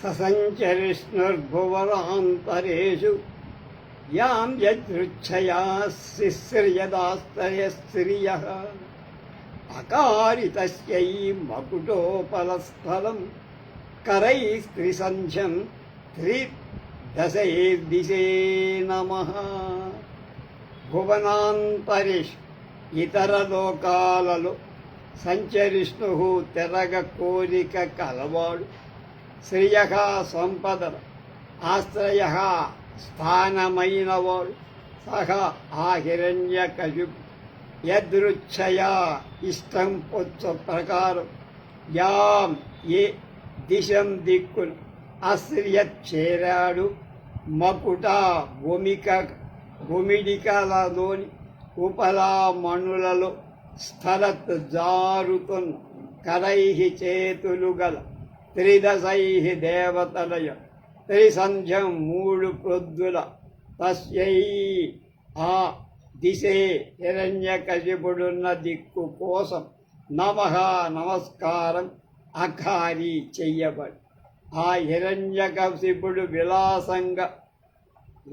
ససంచరిష్ణుర్భువనాంతరేషు యాం యదృచ్ఛయా శిశ్రియదాస్తయస్త్రియः అకారితస్యై మకుటోపలస్థలం करैस्त्रिसन्ध्यं त्रिदशैर्दिशे नमः భువనాంతరిష్ ఇతర లోకాలలో సంచరిష్ణు తెరగ కోరిక కలవాడు శ్రియ సంపద ఆశ్రయ స్థానమైనవాడు సహ ఆ హిరణ్య యదృచ్ఛయా ఇష్టం పొచ్చ ప్రకారం యాం ఏ దిశం దిక్కును అశ్రియత్ చేరాడు మకుట భూమిక భూమిడికలలోని ఉపలామణులలో స్థలత్ జారుతున్న కరైహి చేతులు గల త్రిదశై దేవతలయ. త్రిసంధ్యం మూడు ప్రొద్దుల. తస్యై ఆ దిశే హిరణ్యకశిపుడున్న దిక్కు కోసం నమ నమస్కారం అఖారీ చెయ్యబడి. ఆ హిరణ్యకశిపుడు విలాసంగా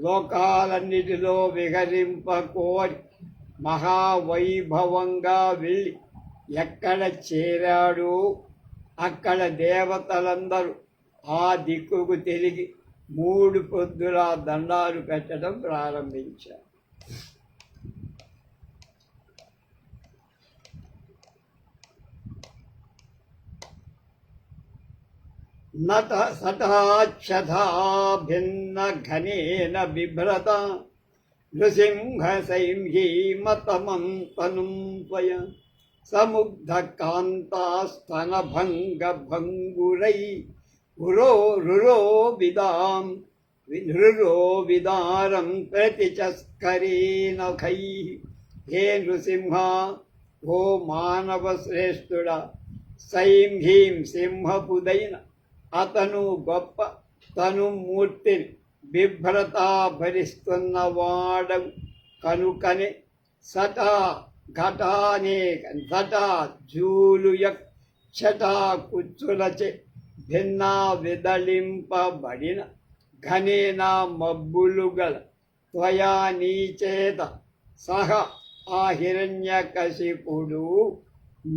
లోకాలన్నిటిలో విహరింపకోరి మహావైభవంగా వెళ్ళి ఎక్కడ చేరాడు? అక్కడ దేవతలందరూ ఆ దిక్కుకు తిరిగి మూడు పొద్దుల దండాలు పెట్టడం ప్రారంభించారు. నట సటాక్షధా భిన్న ఘనేన బిభ్రత నృసింహ సైంహీమతమం తనుంపయ కాంతాస్తన భంగ భంగురై ఉరో రురో విదాం వినృరో విదారం ప్రతిచస్కరేనఖై హే నృసింహ ఓ మానవ శ్రేష్ఠుడా సైంహీం సింహపుదైన అతను గొప్ప తను మూర్తి బిభ్రత భరిస్తున్నవాడవు కనుకనే సట ఘటానేక సట జూలు చటా కుచ్చులచే భిన్న విదలింపబడిన ఘనేన మబ్బులు గల త్వయా నీచేత సహ ఆ హిరణ్యకశిపుడు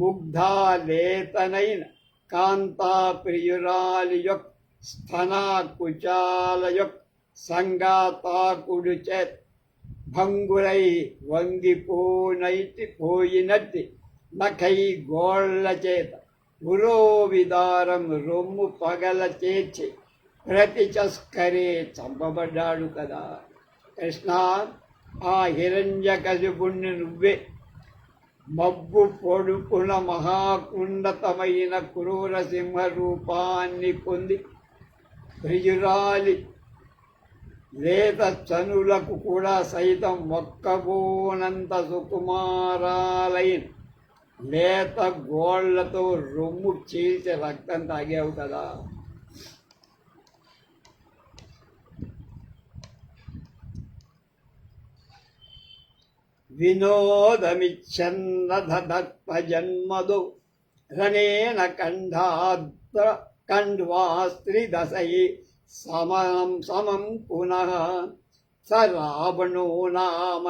ముగ్ధాలేతనైన కాంతాప్రియురాలి యొక్క స్థనా కుచాల యొక్క సంగాతాకుడు చేత్ భంగురై వంగిపోనైతి పోయినట్టి నఖై గోళ్ళ చేత. గురోవిదారం రొమ్ము పగల చేర్చి ప్రతి చస్కరే చంపబడ్డాడు కదా. కృష్ణ ఆ హిరణ్యకశిపుణ్ణి నువ్వే. మబ్బు పొడుపున మహాకుండతమైన క్రూర సింహ రూపాన్ని పొంది. ప్రియురాలి లేత చనులకు కూడా సైతం మొక్కబోనంత సుకుమారాలైన్. లేత గోళ్ళతో రొమ్ము చీల్చి రక్తం తాగావు కదా. వినోదమిచ్చన్నధత్పజన్మదో రణేన కంఠాద్ర కండ్వాస్త్రిదశై సమం సమం పునః స రావణో నామ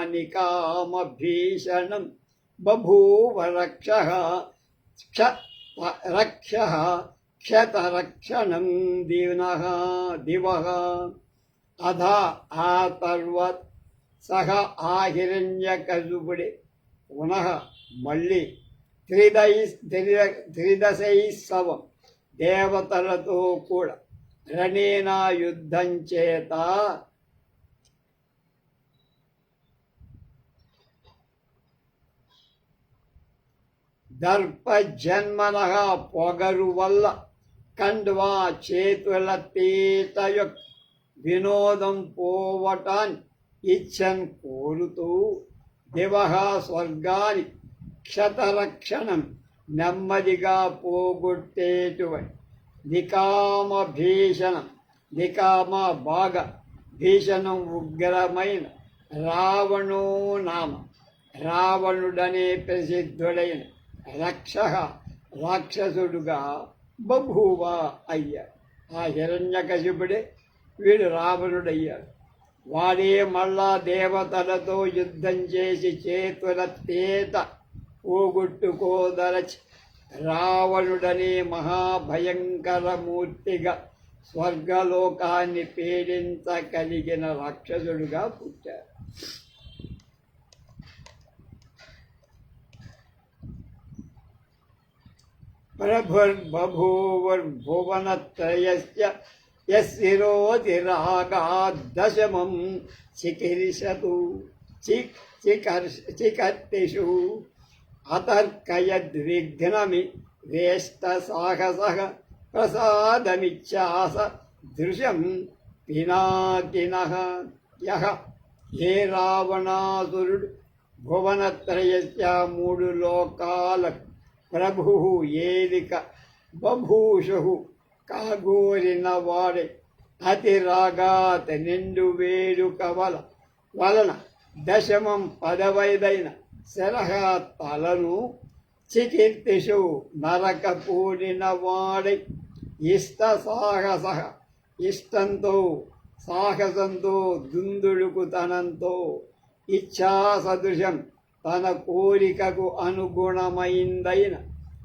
బభూవ రక్ష క్ష రక్ష క్షతరక్షణం దివనః దివ అధ ఆతర్వత్ సహ ఆ హిరణ్యకశుపుడే పునః మళ్ళీ త్రిదై త్రిదశై సవం దేవతలతో కూడా రణేనా యుద్ధం చేత. దర్ప జన్మన పొగరు వల్ల కండ్వా చేతుల తీత వినోదం పోవటాన్ని ఇచ్చన్ కోరుతూ దివహ స్వర్గాని క్షతరక్షణం నెమ్మదిగా పోగొట్టేటువంటి నికామ భీషణం నికామ బాగ భీషణం ఉగ్రమైన రావణో నామ రావణుడనే ప్రసిద్ధుడైన రక్ష రాక్షసుడుగా బభూవ అయ్యాడు ఆ హిరణ్యకశిపుడే వీడు రావణుడయ్యాడు. వాడే మళ్ళా దేవతలతో యుద్ధం చేసి చేతుల తేత పోగొట్టుకోదలచి రావణుడనే మహాభయంకర మూర్తిగా స్వర్గలోకాన్ని పీడించగలిగిన రాక్షసుడుగా పుట్టాడు प्रभुर्बभूवुर्भुवनत्रयस्य यशिरोतिरागाद्दशमं चिकीर्षतु चिक् चिकर्ष चिकर्तिषु అతర్కయద్విఘ్నమి వేష్ట సాహస ప్రసాదమిచ్ఛాస దృశ్యం పినాకిన యహ ఏ రావణాసురుడు భువనత్రయస్య మూడు లోకాల ప్రభు ఏలిక బభూషు కాగోరిన వాడే అతిరాగాత నిండు వేడుక వల వలన దశమం పదవైదైన శరహ తలను చికిత్తిషు నరక పూడిన వాడై ఇష్ట సాహస ఇష్టంతో సాహసంతో దుందుడుకుతనంతో ఇచ్ఛా సదృశం తన కోరికకు అనుగుణమైందైన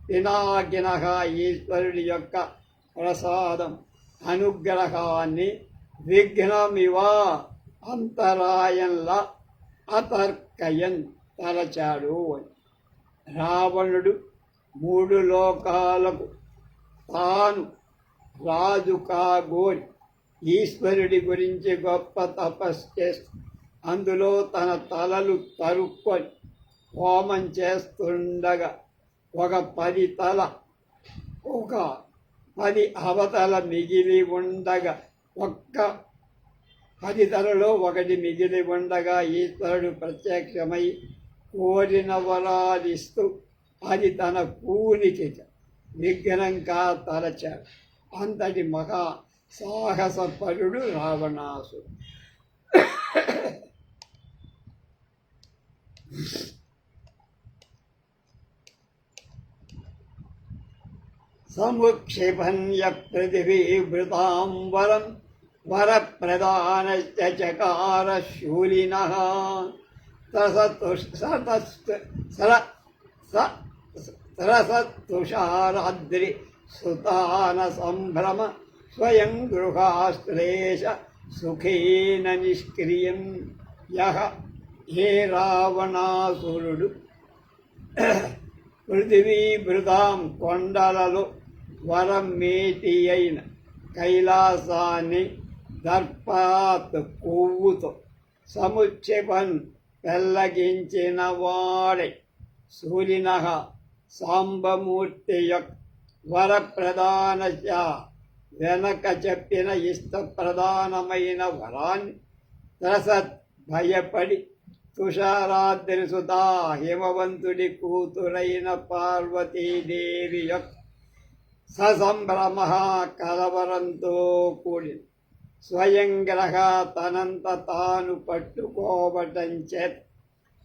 పినాకిన ఈశ్వరుడి యొక్క ప్రసాదం అనుగ్రహాన్ని విఘ్నమివా అంతరాయంలా అతర్కయన్ తలచాడు అని. రావణుడు మూడు లోకాలకు తాను రాజు కాగోరి ఈశ్వరుడి గురించి గొప్ప తపస్సు చేస్తూ అందులో తన తలలు తరుక్కొని హోమం చేస్తుండగా ఒక పది తల ఒక పది అవతల మిగిలి ఉండగా ఒక్క పది తలలో ఒకటి మిగిలి ఉండగా ఈశ్వరుడు ప్రత్యక్షమై కోరిన వరాలిస్తూ అది తన కూనికి విఘ్నంగా తలచ అంతటి మహా సాహసపరుడు రావణాసు సముక్షిపన్య పృథివీభృతాంబరం వరప్రదానశ్చకారశూలినः సరసత్తుషారాద్రి సుతాన సంభ్రమ స్వయం గృహాశ్లేష సుఖేన నిష్క్రియం. యహ ఏ రావణాసురుడు. పృథివీభృతాం కొండలలో వరమేటి అయిన కైలాసాన్ని దర్పాత్ కొవ్వుతో సముక్షేపన్ పెల్లగించిన వాడే సూర్యన సాంబమూర్తి యొక్క వరప్రధాన వెనక చెప్పిన ఇష్టప్రధానమైన వరాన్ని రసత్ భయపడి తుషారాద్రి సుధా హిమవంతుడి కూతురైన పార్వతీదేవి యొక్క ససంభ్రమ కలవరంతో కూడి స్వయంగ్రహ తనంత తాను పట్టుకోవటం చేత్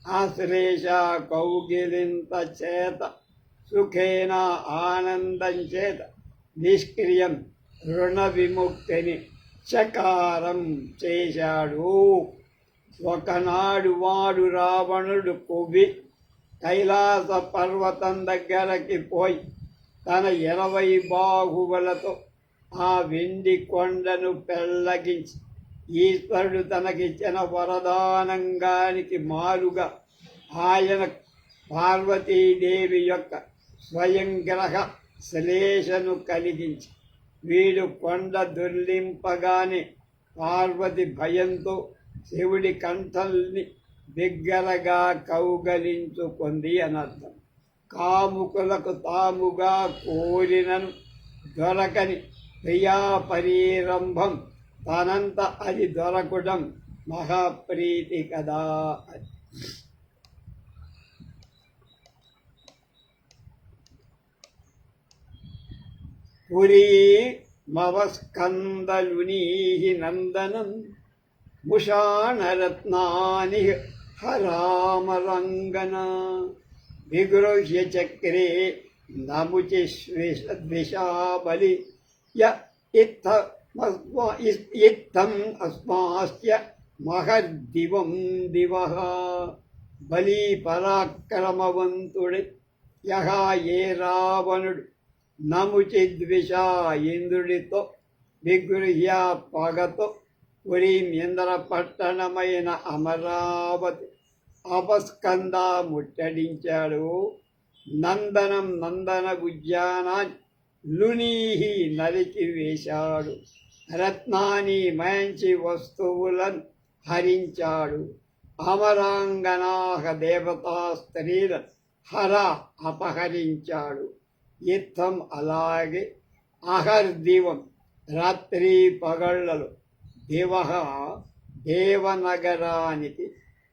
ఆశ్లేష కౌగిలింత చేత సుఖేన ఆనందం చేత నిష్క్రియం రుణ విముక్తిని చకారం చేశాడు. ఒకనాడు వాడు రావణుడు కొవ్వి కైలాస పర్వతం దగ్గరకి పోయి తన ఇరవై బాహువులతో ఆ వెండి కొండను పెళ్ళగించి ఈశ్వరుడు తనకిచ్చిన వరదానంగానికి మారుగా ఆయన పార్వతీదేవి యొక్క స్వయంగ్రహ శ్లేషను కలిగించి వీడు కొండ దొర్లింపగానే పార్వతి భయంతో శివుడి కంఠల్ని దగ్గరగా కౌగలించుకుంది అనర్థం కాముకులకు తాముగా కోరినను దొరకని క్రియాపరీరంభం తనంత అది దొరకడం మహాప్రీతి కదా. అని పురీ మవస్కందలునీహి నందనం ముషాణరత్నాని హరామరంగన విగృహ్య చక్రే నముచి ద్విషాబలి య ఇత్తమస్మా- ఇ- ఇత్తం అస్మాస్య మహద్దివం దివ బలి పరాక్రమవంతుడి ఏ రావణుడు నముచిద్విషా ఇంద్రుడితో విగృహ్య పగతో పురీం ఇంద్ర పట్టణమైన అమరావతి అపస్కంద ముట్టడించాడు నందనం నందన ఉద్యానాన్ని లునీహి నరికి వేశాడు. రత్నాని మంచి వస్తువులను హరించాడు. అమరాంగనాహ దేవతా స్త్రీల హర అపహరించాడు. యుద్ధం అలాగే అహర్దివం రాత్రి పగళ్ళలు దివ దేవనగరానికి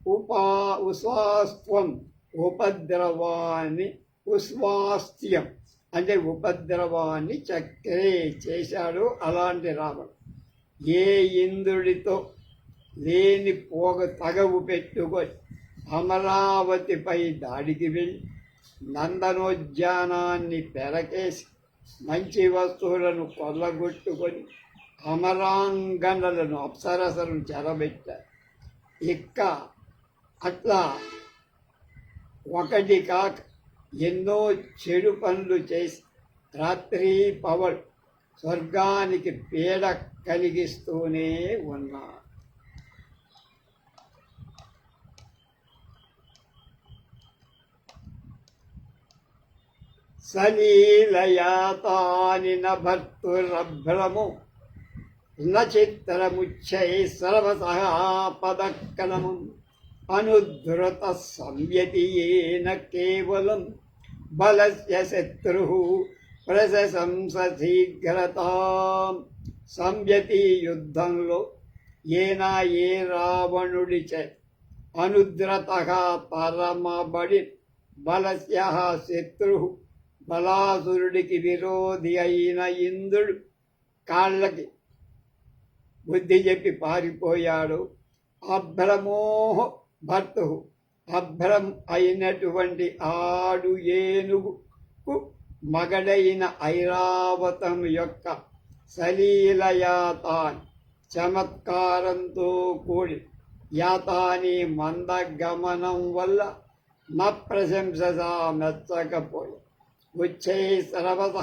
ఉపా ఉస్వాస్త్వం ఉపద్రవాన్ని ఉస్వాస్థ్యం అంటే ఉపద్రవాన్ని చక్రే చేశాడు అలాంటి రావణుడు. ఏ ఇంద్రుడితో లేని పోగ తగవు పెట్టుకొని అమరావతిపై దాడికి వెళ్ళి నందనోద్యానాన్ని పెరకేసి మంచి వస్తువులను కొల్లగొట్టుకొని అమరాంగనలను అప్సరసలు చెరబెట్టారు. ఇక్క అట్లా ఒకటి కాక ఎన్నో చెడు పనులు చేసి రాత్రి పవల్ స్వర్గానికి పీడ కలిగిస్తూనే ఉన్నారు సలీలయాతాని భర్తురభ్రము నచిత్రముచ్చై సర్వసహా పదక్కలము అనుధృత సంయతియేన కేవలం బలస్య శత్రు ప్రశంస శీఘ్రతాం సంయతి యుద్ధంలో ఏనా ఏ రావణుడి చే అనుద్రత పరమబడి బలస్య శత్రు బలాసురుడికి విరోధి అయిన ఇంద్రుడు కాళ్ళకి బుద్ధి చెప్పి పారిపోయాడు. అభ్రమోహ భర్తు అభ్రం అయినటువంటి ఆడు ఏనుగుకు మగడైన ఐరావతం యొక్క సలీలయాతాన్ చమత్కారంతో కూడి యాతాని మందగమనం వల్ల న ప్రశంసగా మెచ్చకపోయి ఉచ్చై సర్వత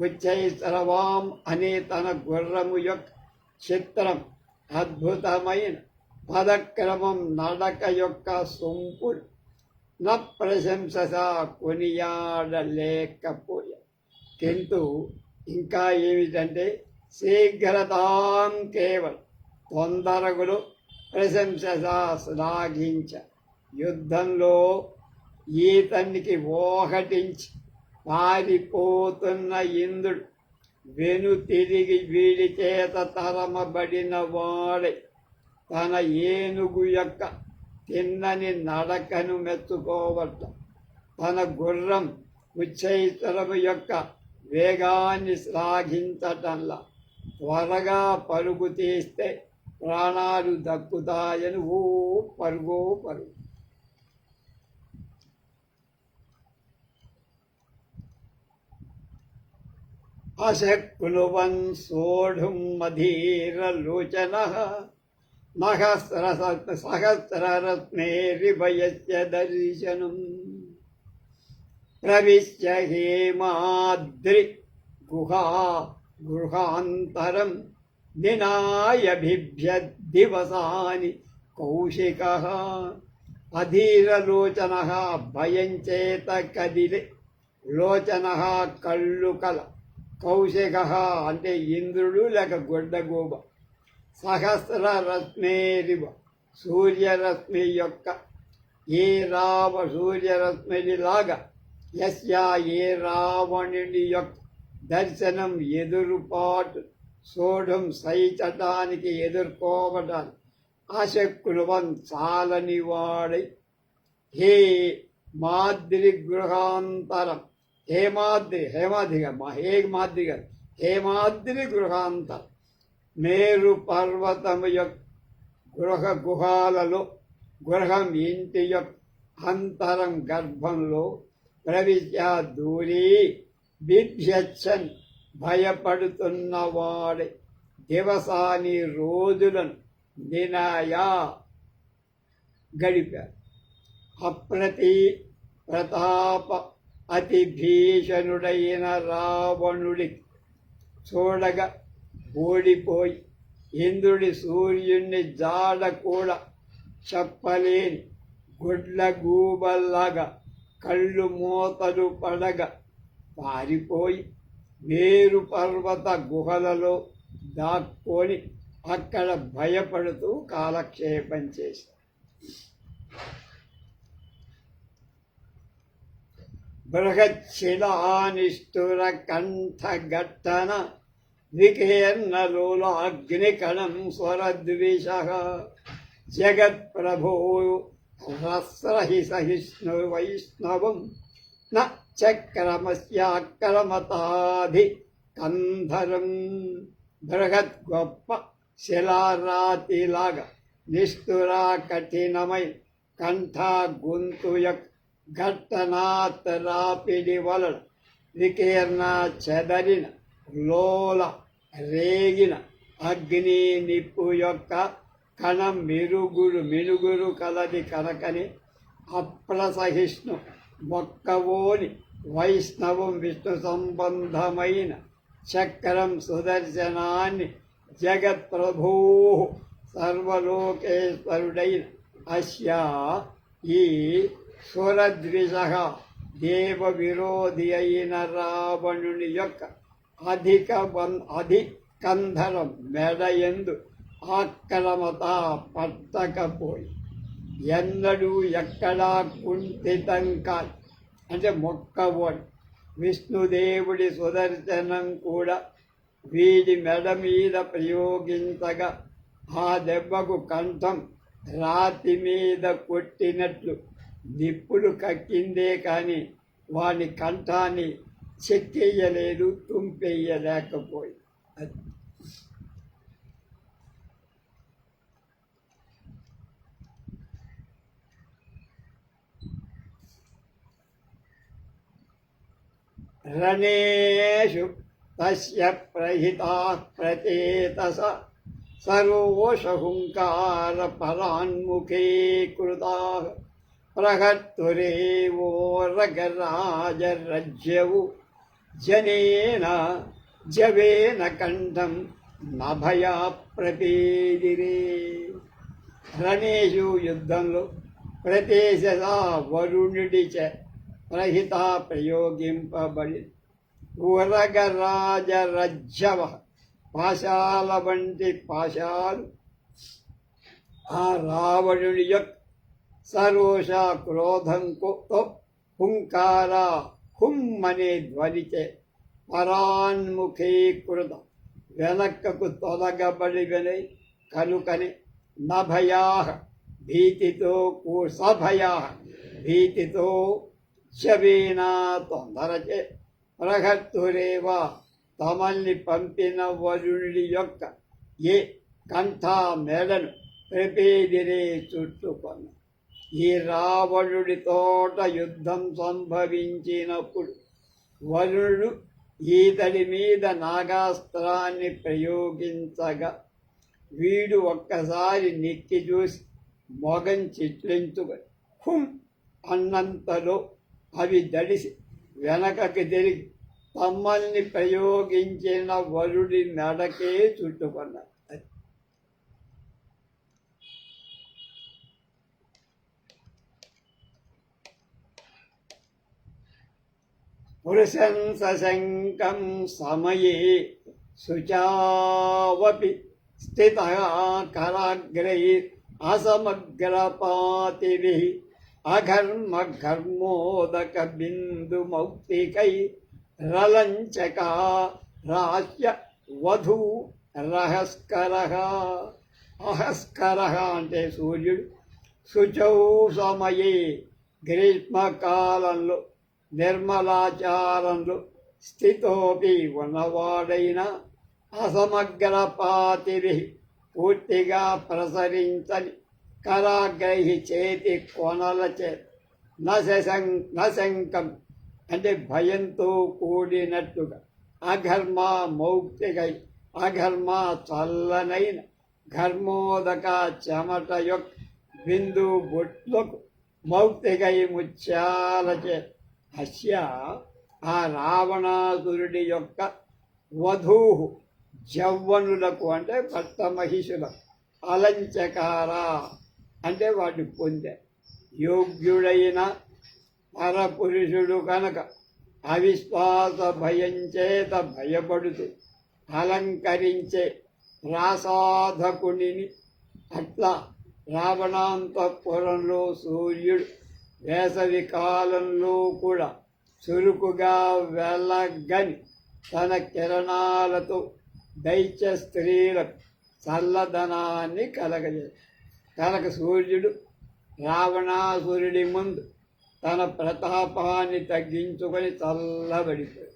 ఉచ్చై సర్వాం అనే తన గుర్రము యొక్క చిత్రం అద్భుతమైన పదక్రమం నడక యొక్క సొంపు న ప్రశంసగా కొనియాడలేకపోయా. కింటు ఇంకా ఏమిటంటే శీఘ్రతాం కేవలం తొందరగులు ప్రశంసగా శ్లాఘించ. యుద్ధంలో ఈతనికి ఓహటించి పారిపోతున్న ఇంద్రుడు వెను తిరిగి వీడి చేత తరమబడిన వాడే తన ఏనుగు యొక్క తిన్నని నడకను మెచ్చుకోవట తన గుర్రం ఉచ్చైతరము యొక్క వేగాన్ని శ్లాఘించటంలా. త్వరగా పరుగు తీస్తే ప్రాణాలు దక్కుతాయని ఓ పరుగో పరుగు. అశక్నువన్ సోఢుం మధీరలోచన మహస్ర సహస్రరత్నేరిభయస్య దర్శనం. ప్రవిశ్య హేమాద్రి గుహా గృహాంతరం నినాయ బిభ్య దివసాని కౌశిక. అధీరలోచన భయం చేత కదిలే లోచన కళ్ళు కల కౌశిక అంటే ఇంద్రుడు లేక గొడ్డగోబ. సహస్ర రశ్మేరివ సూర్యరశ్మి యొక్క ఏ రావ సూర్యరశ్మిలాగా యస్యా ఏ రావణుని యొక్క దర్శనం ఎదురుపాటు సోఢం సైచటానికి ఎదుర్కోవటానికి ఆశక్కులవన్ చాలని వాడై హే మాద్రి గృహాంతరం హేమాద్రి హేమాద్రి మా హే మాద్రి గారు. హేమాద్రి గృహాంతరం. మేరు పర్వతము యొక్క గృహ గుహాలలో గృహం ఇంటి యొక్క అంతరం గర్భంలో ప్రవిశ్య దూరి బిభ్యచ్చన్ భయపడుతున్నవాడే దివసాని రోజులను దినయా గడిపారు. అప్రతి ప్రతాప అతి భీషణుడైన రావణుడికి చూడగా ఓడిపోయి ఇంద్రుడి సూర్యుణ్ణి జాడ కూడా చెప్పలేని గుడ్ల గూబల్లాగా కళ్ళు మూతలు పడగా పారిపోయి వేరు పర్వత గుహలలో దాక్కొని అక్కడ భయపడుతూ కాలక్షేపం చేశారు బృహచ్చిలానిష్ఠుర కంఠ ఘట్టన స్వరద్విష జగత్ప్రభో రస్రహి సహిష్ణు వైష్ణవం న చక్రమస్యాక్రమతాధి కంధరం బృహత్ గొప్ప శిలారాతిలాగా నిష్ఠురా కఠినమై కంఠ గొంతు యొక్క ఘట్టనాత్ రేగిన అగ్ని నిప్పు యొక్క కణం మెరుగురు మెనుగురు కలది కనకని అప్రసహిష్ణు మొక్కవోని వైష్ణవం విష్ణు సంబంధమైన చక్రం సుదర్శనాన్ని జగత్ప్రభూ సర్వలోకేశ్వరుడైన అస్యా ఈ సురద్విష దేవ విరోధి అయిన రావణుని యొక్క అధిక బం- అధి మెడయందు ఆక్రమత పట్టకపోయి ఎన్నడూ ఎక్కడా కుంఠితం కాదు. అంటే మొక్కబోడు విష్ణుదేవుడి సుదర్శనం కూడా వీడి మెడ మీద ప్రయోగించగా ఆ దెబ్బకు కంఠం రాతి మీద కొట్టినట్లు నిప్పులు కక్కిందే కానీ వాని కంఠాన్ని చెక్కేయలేదు తుంపేయలేకపోయి. అది రణేషు తస్య ప్రహితాः ప్రచేతస సర్వోషహుంకార పరాన్ముఖే కృతాः ప్రహర్తురేవోరగరాజరజ్యవు జనేన జవేన కంఠం నభయా ప్రపేదిరే. రణేషు యుద్ధంలో ప్రతేశా వరుణుడిచ ప్రహిత ప్రయోగింపబడి ఉరగరాజరజ్జవ పాశాల వంటి పాశాలు ఆ రావణుడి యొక్క సరోష క్రోధంతో హుంకార హుమ్మనే ధ్వనిచే పరాన్ముఖీకృతం వెనక్కకు తొలగబడి వినై కనుకని నభయా భీతితో కూ సభయా భీతితో శవీనా తొందరచే ప్రహర్తురేవా తమల్ని పంపిన వరుణుడి యొక్క ఏ కంఠా మేడను ప్రపేదిరే చుట్టుకొన్న ఈ రావణుడి తోట యుద్ధం సంభవించినప్పుడు వరుణుడు ఈతడి మీద నాగాస్త్రాన్ని ప్రయోగించగా వీడు ఒక్కసారి నెక్కి చూసి మొగం చిట్లించుకొని హుం అన్నంతలో అవి దడిసి వెనకకి తిరిగి తమ్మల్ని ప్రయోగించిన వరుడి నడకే చుట్టుకున్నారు అది. పురుషం సశంకం సమయే శుచావపి స్థిత కరాగ్రై అసమగ్రపాతిభి అఘర్మ ఘర్మోదక బిందు మౌక్తికై రలంచక రాస్య వధూ రహస్కర అహస్కర అంటే సూర్యుడు శుచౌ సమయే గ్రీష్మకాలంలో నిర్మలాచారంలో స్థితోపి ఉన్నవాడైన అసమగ్రపాతిభి పూర్తిగా ప్రసరించని కరాగ్రహి చేతి కొనలచే నశం నశంకం అంటే భయంతో కూడినట్టుగా అఘర్మ మౌక్తికై అఘర్మ చల్లనైన ఘర్మోదక చెమట యొక్క బిందు బొట్లకు మౌక్తికై ముత్యాలచే అస్య ఆ రావణాసురుడి యొక్క వధూ జవ్వనులకు అంటే భర్త మహిషులకు అలంచకార అంటే వాటి పొందే. యోగ్యుడైన పరపురుషుడు కనుక అవిశ్వాస భయం చేత భయపడుతూ అలంకరించే రాసాధకుడిని అట్లా రావణాంతపురంలో సూర్యుడు వేసవి కాలంలో కూడా చురుకుగా వెళ్ళగని తన కిరణాలతో దైత్య స్త్రీలకు చల్లదనాన్ని కలగజే కనుక సూర్యుడు రావణాసురుడి ముందు తన ప్రతాపాన్ని తగ్గించుకొని చల్లబడిపోయాడు.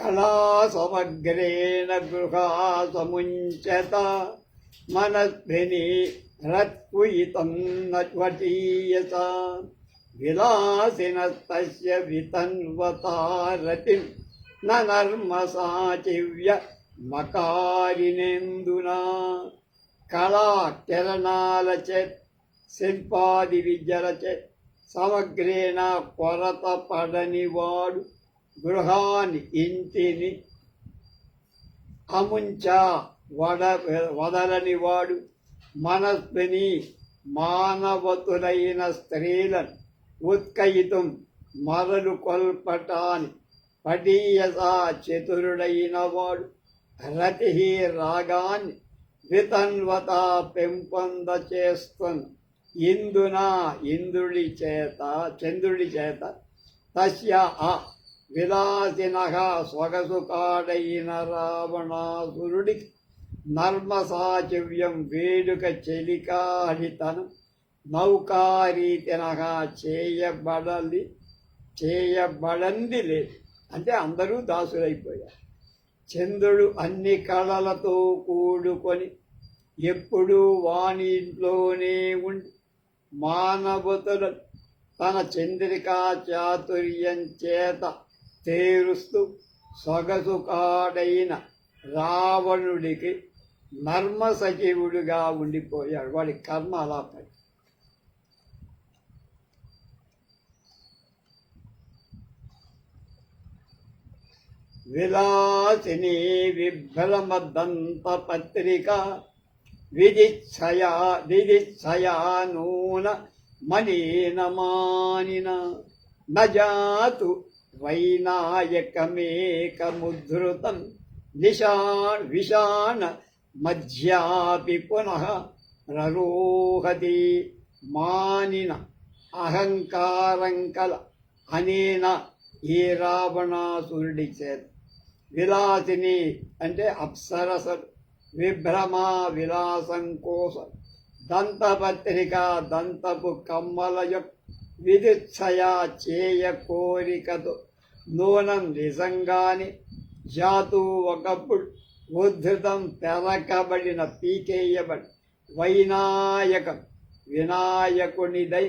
కళా సమగ్రేణ గృహా సముంచత మనస్విని రత్కుయితం నటీయత విలాసినస్తస్య వితన్వతారతిం నర్మసాచివ్య మకారినేందునా. కళా కిరణాలచే శిల్పాది విద్యలచే సమగ్రేణ కొరత పడనివాడు గృహాన్ని ఇంటిని అముంచ వడ వదలని వాడు మనస్విని మానవతులైన స్త్రీలను ఉత్కయితం మరలు కొల్పటాని పటీయసా చతురుడైన వాడు రతి రాగాన్ని వితన్వత పెంపొంద చేస్తున్న ఇందున ఇంద్రుడి చేత చంద్రుడి చేత తస్య ఆ విలాసిన సొగసుకాడైన రావణాసురుడికి నర్మసాచివ్యం వేడుక చెలికాడితనం నౌకారీతిన చేయబడలి చేయబడంది లేదు అంటే అందరూ దాసులైపోయారు. చంద్రుడు అన్ని కళలతో కూడుకొని ఎప్పుడూ వాణి ఇంట్లోనే ఉండి మానవతులు తన చంద్రికా చాతుర్యం చేత తేరుస్తూ సొగసు కాడైన రావణుడికి నర్మ సజీవుడిగా ఉండిపోయాడు. వాడి కర్మ అలా పడి విలాసిని విభ్రమదంత పత్రిక విదిచ్ఛయా విదిచ్ఛయా నూన మనీనమానిన నజాతు వైనాయకమేకముద్ధృతం నిశాన్ విషాణ మధ్యాపి పునః రరోహతి మానిన అహంకారంకల అనేన ఈ రావణాసురుడి చేత. విలాసిని అంటే అప్సరస విభ్రమా విలాసం కోసం దంతపత్రిక దంతపు కమ్మల యొక్క విదిత్సయ చేయ కోరికతో నూనం నిజంగాని జాతు ఒకప్పుడు ఉద్ధృతం పెరకబడిన పీకేయబడి వైనాయకం వినాయకునిదై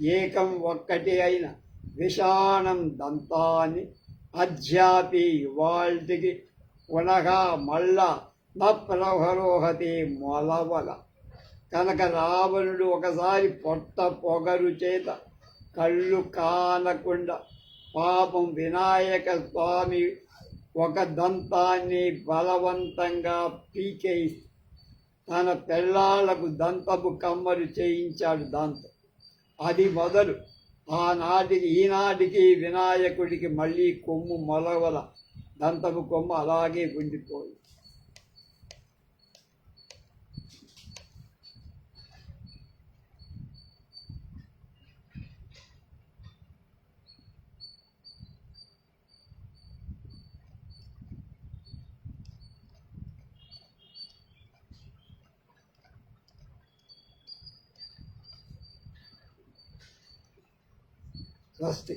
ఏకం ఒక్కటి అయిన విషాణం దంతాన్ని అధ్యాపి ఇవాల్టికి పునః మళ్ళా నప్రహరోహతి మొలవల. కనుక రావణుడు ఒకసారి పొట్ట పొగరు చేత కళ్ళు కానకుండా పాపం వినాయక స్వామి ఒక దంతాన్ని బలవంతంగా పీకేయి తన పెళ్ళాళ్ళకు దంతపు కమ్మలు చేయించాడు దాంతో. అది మొదలు. ఆనాటికి ఈనాటికి వినాయకుడికి మళ్ళీ కొమ్ము మొలవల. దంతపు కొమ్ము అలాగే ఉండిపోయింది. നമസ്തേ